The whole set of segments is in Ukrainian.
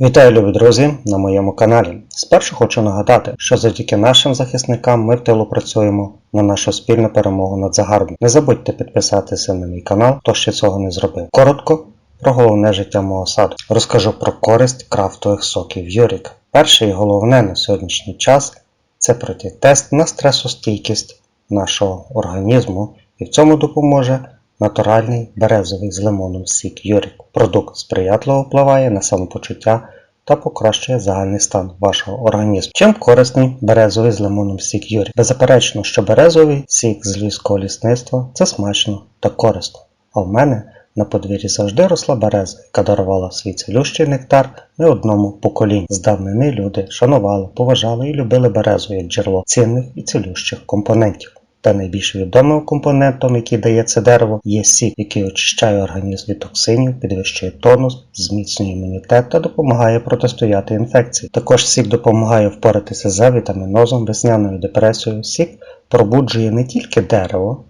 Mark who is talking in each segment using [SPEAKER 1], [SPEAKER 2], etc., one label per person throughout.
[SPEAKER 1] Вітаю, любі друзі, на моєму каналі. Спершу хочу нагадати, що завдяки нашим захисникам ми в тилу працюємо на нашу спільну перемогу над загарбником. Не забудьте підписатися на мій канал, хто ще цього не зробив. Коротко про головне життя мого саду. Розкажу про користь крафтових соків Юрік. Перше і головне на сьогоднішній час це пройти тест на стресостійкість нашого організму, і в цьому допоможе натуральний березовий з лимоном сік Юрік. Продукт сприятливо впливає на самопочуття та покращує загальний стан вашого організму. Чим корисний березовий з лимоном сік Юрік? Беззаперечно, що березовий сік з львівського лісництва це смачно та корисно. А в мене на подвір'ї завжди росла береза, яка дарувала свій цілющий нектар не одному поколінню. З давнини люди шанували, поважали і любили березу як джерело цінних і цілющих компонентів. Та найбільш відомим компонентом, який дає це дерево, є сік, який очищає організм від токсинів, підвищує тонус, зміцнює імунітет та допомагає протистояти інфекції. Також сік допомагає впоратися з авітамінозом, весняною депресією. Сік пробуджує не тільки дерево,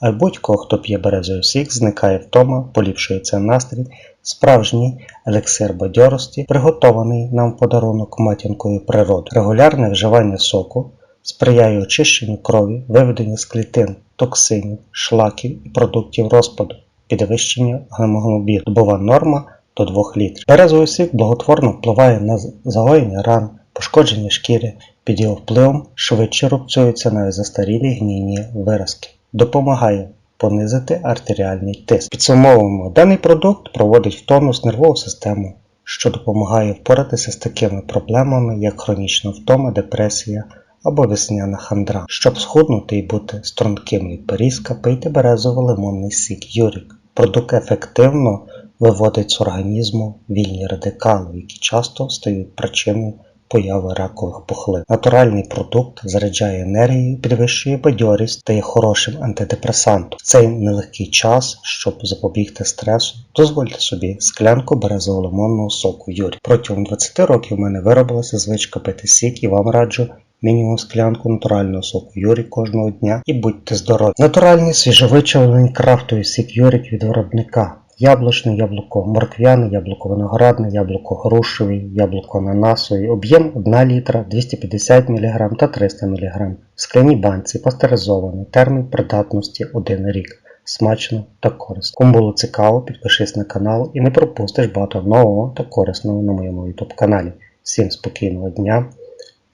[SPEAKER 1] а й будь-кого, хто п'є березовий сік, зникає втома, поліпшується настрій, справжній елексир бадьорості, приготований нам в подарунок матінкою природи. Регулярне вживання соку сприяє очищенню крові, виведенню з клітин, токсинів, шлаків і продуктів розпаду, підвищенню гемоглобіну. Добова норма до 2 літрів. Березовий сік благотворно впливає на загоєння ран, пошкодження шкіри, під його впливом швидше рубцюються навіть застарілі гнійні виразки. Допомагає понизити артеріальний тиск. Підсумовуємо, даний продукт проводить в тонус нервову систему, що допомагає впоратися з такими проблемами, як хронічна втома, депресія або весняна хандра. Щоб схуднути і бути струнким від порізка, пийте березово-лимонний сік Юрік. Продукт ефективно виводить з організму вільні радикали, які часто стають причиною появи ракових пухлин. Натуральний продукт заряджає енергію, підвищує бадьорість та є хорошим антидепресантом. В цей нелегкий час, щоб запобігти стресу, дозвольте собі склянку березово-лимонного соку Юрі. Протягом 20 років в мене виробилася звичка пити сік і вам раджу мінімум склянку натурального соку Юрік кожного дня і будьте здорові. Натуральний свіжовичавлений крафтовий сік Юрік від виробника. Яблучне яблуко морквяне, яблуко виноградне, яблуко грушевий, яблуко ананасовий, об'єм 1 літра, 250 мг та 300 мг. В скляній банці пастеризований, термін придатності 1 рік. Смачно та корисно. Кому було цікаво, підпишись на канал і не пропустиш багато нового та корисного на моєму YouTube каналі. Всім спокійного дня!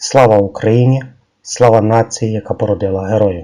[SPEAKER 1] Слава Україні! Слава нації, яка породила героїв!